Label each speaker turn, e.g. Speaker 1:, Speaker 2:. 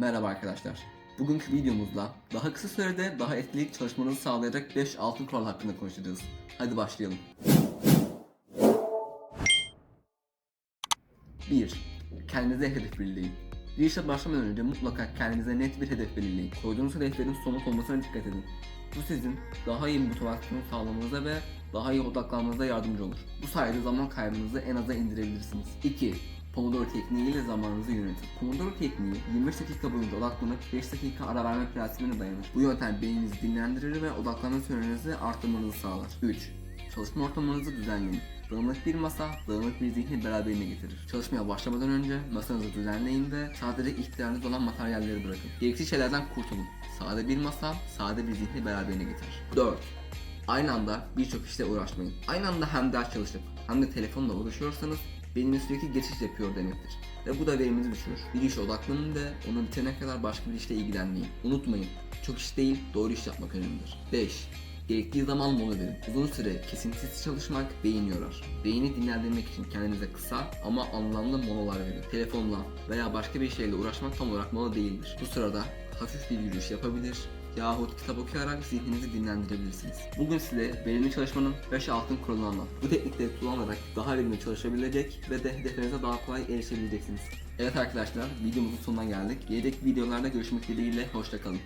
Speaker 1: Merhaba arkadaşlar. Bugünkü videomuzda daha kısa sürede daha etkili çalışmanızı sağlayacak 5 altın kural hakkında konuşacağız. Hadi başlayalım. 1. Kendinize hedef belirleyin. Bir işe başlamadan önce mutlaka kendinize net bir hedef belirleyin. Koyduğunuz hedeflerin somut olmasına dikkat edin. Bu sizin daha iyi motivasyon sağlamanıza ve daha iyi odaklanmanıza yardımcı olur. Bu sayede zaman kaybınızı en aza indirebilirsiniz. 2. Pomodoro tekniği ile zamanınızı yönetin. Pomodoro tekniği 25 dakika boyunca odaklanıp 5 dakika ara verme prensibine dayanır. Bu yöntem beyninizi dinlendirir ve odaklanma sürenizi arttırmanızı sağlar. 3. Çalışma ortamınızı düzenleyin. Dağınık bir masa, dağınık bir zihni beraberine getirir. Çalışmaya başlamadan önce masanızı düzenleyin ve sadece ihtiyacınız olan materyalleri bırakın. Gereksiz şeylerden kurtulun. Sade bir masa, sade bir zihni beraberine getirir. 4. Aynı anda birçok işle uğraşmayın. Aynı anda hem ders çalışıp hem de telefonla uğraşıyorsanız beyniniz sürekli geçiş yapıyor demektir. Ve bu da veriminizi düşürür. Bir işe odaklanın ve onu bitirene kadar başka bir işle ilgilenmeyin. Unutmayın, çok iş değil, doğru iş yapmak önemlidir. 5. Gerektiği zaman mola verin. Uzun süre kesintisiz çalışmak beyni yorar. Beyni dinlendirmek için kendinize kısa ama anlamlı molalar verin. Telefonla veya başka bir şeyle uğraşmak tam olarak mola değildir. Bu sırada hafif bir yürüyüş yapabilir yahut kitap okuyarak zihninizi dinlendirebilirsiniz. Bugün size verimli çalışmanın 5 altın kuralını anlattım. Bu teknikleri kullanarak daha verimli çalışabilecek ve de hedeflerinize daha kolay erişebileceksiniz. Evet arkadaşlar videomuzun sonuna geldik. Gelecek videolarda görüşmek dileğiyle hoşçakalın.